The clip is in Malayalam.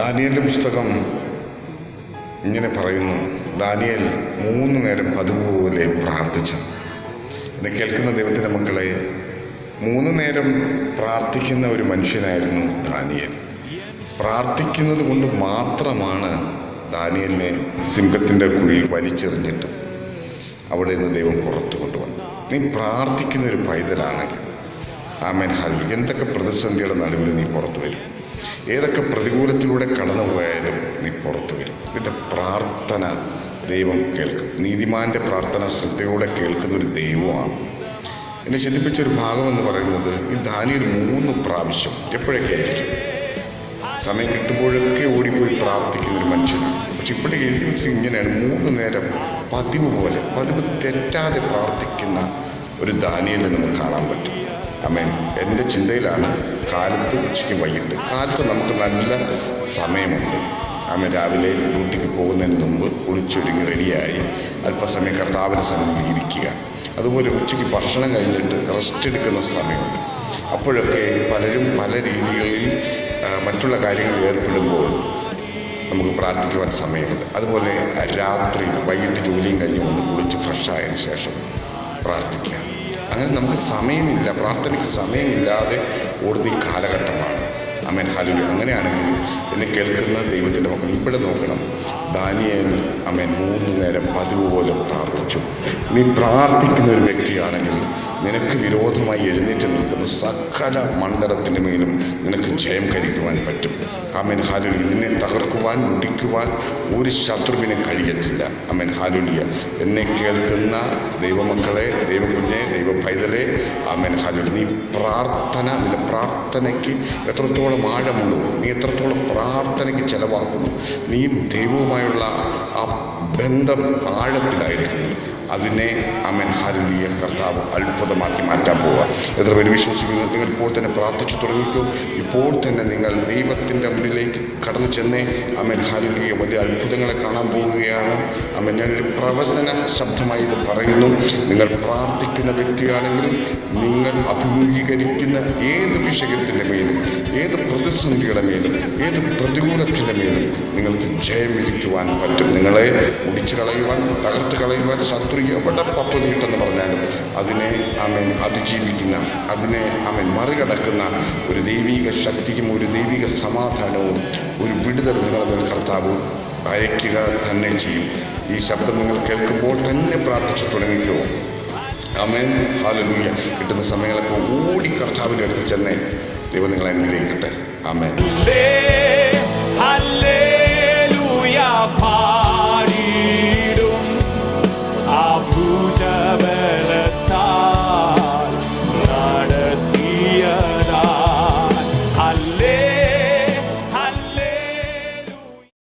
ദാനിയലിന്റെ പുസ്തകം ഇങ്ങനെ പറയുന്നു. ദാനിയൽ മൂന്ന് നേരം പതുപോലെ പ്രാർത്ഥിച്ചു. എന്നെ കേൾക്കുന്ന ദൈവത്തിന്റെ മക്കളെ മൂന്ന് നേരം പ്രാർത്ഥിക്കുന്ന ഒരു മനുഷ്യനായിരുന്നു ദാനിയൽ. പ്രാർത്ഥിക്കുന്നത് കൊണ്ട് മാത്രമാണ് ദാനിയലിനെ സിംഹത്തിന്റെ കുഴിയിൽ വലിച്ചെറിഞ്ഞിട്ട് അവിടെ നിന്ന് ദൈവം പുറത്തു കൊണ്ടുവന്നു നീ പ്രാർത്ഥിക്കുന്ന ഒരു പൈതലാണെങ്കിൽ ആമേൻ ഹാൽ എന്തൊക്കെ പ്രതിസന്ധിയുടെ നടുവിൽ നീ പുറത്തു വരും? ഏതൊക്കെ പ്രതികൂലത്തിലൂടെ കടന്നു പോയാലും നീ പുറത്തു വരും. ഇതിന്റെ പ്രാർത്ഥന ദൈവം കേൾക്കും. നീതിമാന്റെ പ്രാർത്ഥന ശ്രദ്ധയോടെ കേൾക്കുന്ന ഒരു ദൈവമാണ്. എന്നെ ചിന്തിപ്പിച്ച ഒരു ഭാഗം എന്ന് പറയുന്നത് ഈ ധാനിയിൽ മൂന്ന് പ്രാവശ്യം എപ്പോഴൊക്കെ ആയിരിക്കും? സമയം കിട്ടുമ്പോഴൊക്കെ ഓടിപ്പോയി പ്രാർത്ഥിക്കുന്ന ഒരു മനുഷ്യനാണ്. പക്ഷെ ഇപ്പോഴേ എഴുതി വെച്ച് ഇങ്ങനെയാണ്. മൂന്ന് നേരം പതിവ് പോലെ പതിവ് തെറ്റാതെ പ്രാർത്ഥിക്കുന്ന ഒരു ദാനിയൽ നമുക്ക് കാണാൻ പറ്റും. അമേൻ എന്റെ ചിന്തയിലാണ് കാലത്ത് ഉച്ചയ്ക്ക് വൈകിട്ട്. കാലത്ത് നമുക്ക് നല്ല സമയമുണ്ട്. അമ്മ രാവിലെ ഡ്യൂട്ടിക്ക് പോകുന്നതിന് മുമ്പ് കുളിച്ചൊരുങ്ങി റെഡിയായി അല്പസമയം കർത്താവിന്റെ സന്നിധിയിൽ ഇരിക്കുക. അതുപോലെ ഉച്ചയ്ക്ക് ഭക്ഷണം കഴിഞ്ഞിട്ട് റെസ്റ്റ് എടുക്കുന്ന സമയമുണ്ട്. അപ്പോഴൊക്കെ പലരും പല രീതികളിൽ മറ്റുള്ള കാര്യങ്ങളിൽ ഏർപ്പെടുമ്പോൾ നമുക്ക് പ്രാർത്ഥിക്കുവാൻ സമയമുണ്ട്. അതുപോലെ രാത്രി വൈകിട്ട് ജോലിയും കഴിഞ്ഞ് വന്ന് കുളിച്ച് ഫ്രഷായതിനു ശേഷം പ്രാർത്ഥിക്കുക അങ്ങനെ നമുക്ക് സമയമില്ല പ്രാർത്ഥനയ്ക്ക് സമയമില്ലാതെ ഓടുന്ന ഈ കാലഘട്ടമാണ്. അമേൻ ഹലു അങ്ങനെയാണെങ്കിൽ എന്നെ കേൾക്കുന്ന ദൈവത്തിന്റെ മക്കൾ ഇവിടെ നോക്കണം. ദാനിയൽ അമേൻ മൂന്ന് നേരം പതിവ് പോലെ പ്രാർത്ഥിച്ചു. നീ പ്രാർത്ഥിക്കുന്ന ഒരു വ്യക്തിയാണെങ്കിൽ നിനക്ക് വിരോധമായി എഴുന്നേറ്റ് നിൽക്കുന്ന സകല മണ്ഡലത്തിന്റെ മേലും നിനക്ക് ജയം കരിക്കുവാൻ പറ്റും. അമേൻ ഹാലുലി നിന്നെ തകർക്കുവാൻ മുടിക്കുവാൻ ഒരു ശത്രുവിനെ കഴിയത്തില്ല. അമേൻ ഹാലുലിയ എന്നെ കേൾക്കുന്ന ദൈവമക്കളെ ദൈവകുഞ്ഞെ ദൈവ പൈതലെ അമേൻ ഹാലുലി നീ പ്രാർത്ഥന നിന്റെ പ്രാർത്ഥനയ്ക്ക് എത്രത്തോളം ആഴമുള്ളൂ നീ എത്രത്തോളം പ്രാർത്ഥനയ്ക്ക് ചിലവാക്കുന്നു നീയും ദൈവവുമായുള്ള ആ ബന്ധം ആഴത്തിലായിരിക്കുന്നു. അതിനെ അമൻ ഹാലുലിയ കർത്താവ് അത്ഭുതമാക്കി മാറ്റാൻ പോവുക. എത്ര പേര് വിശ്വസിക്കുന്നു? നിങ്ങൾ ഇപ്പോൾ തന്നെ പ്രാർത്ഥിച്ചു തുടങ്ങിക്കൂ. ഇപ്പോൾ തന്നെ നിങ്ങൾ ദൈവത്തിന്റെ മുന്നിലേക്ക് കടന്നു ചെന്നേ അമൻ ഹാലുലിയ വലിയ അത്ഭുതങ്ങളെ കാണാൻ പോവുകയാണ്. അമൻ ഞാനൊരു പ്രവചന ശബ്ദമായി ഇത് പറയുന്നു. നിങ്ങൾ പ്രാർത്ഥിക്കുന്ന വ്യക്തിയാണെങ്കിൽ നിങ്ങൾ അഭിമുഖീകരിക്കുന്ന ഏത് വിഷയത്തിന്റെ മേലും ഏത് പ്രതിസന്ധിയുടെ മേലും ഏത് പ്രതികൂലത്തിന്റെ മേലും നിങ്ങൾക്ക് ജയം ഇരിക്കുവാൻ പറ്റും. നിങ്ങളെ മുടിച്ചു കളയുവാൻ തകർത്ത് കളയുവാൻ ശത്രു എവിടെ പത്വതീട്ടെന്ന് പറഞ്ഞാലും അതിനെ അവൻ അതിജീവിക്കുന്ന അതിനെ അവൻ മറികടക്കുന്ന ഒരു ദൈവിക ശക്തിക്കും ഒരു ദൈവിക സമാധാനവും ഒരു വിടുതൽ നിങ്ങളുടെ കർത്താവ് അയക്കുക തന്നെ ചെയ്യും. ഈ ശബ്ദം നിങ്ങൾ കേൾക്കുമ്പോൾ തന്നെ പ്രാർത്ഥിച്ചു തുടങ്ങിക്കോ. അമേൻ. ഹാലലൂയ കിട്ടുന്ന സമയങ്ങളൊക്കെ ഓടി കർത്താവിന്റെ അടുത്ത് ചെന്നേ. ദൈവം നിങ്ങളെ അനുഗ്രഹിക്കട്ടെ. അമേൻ!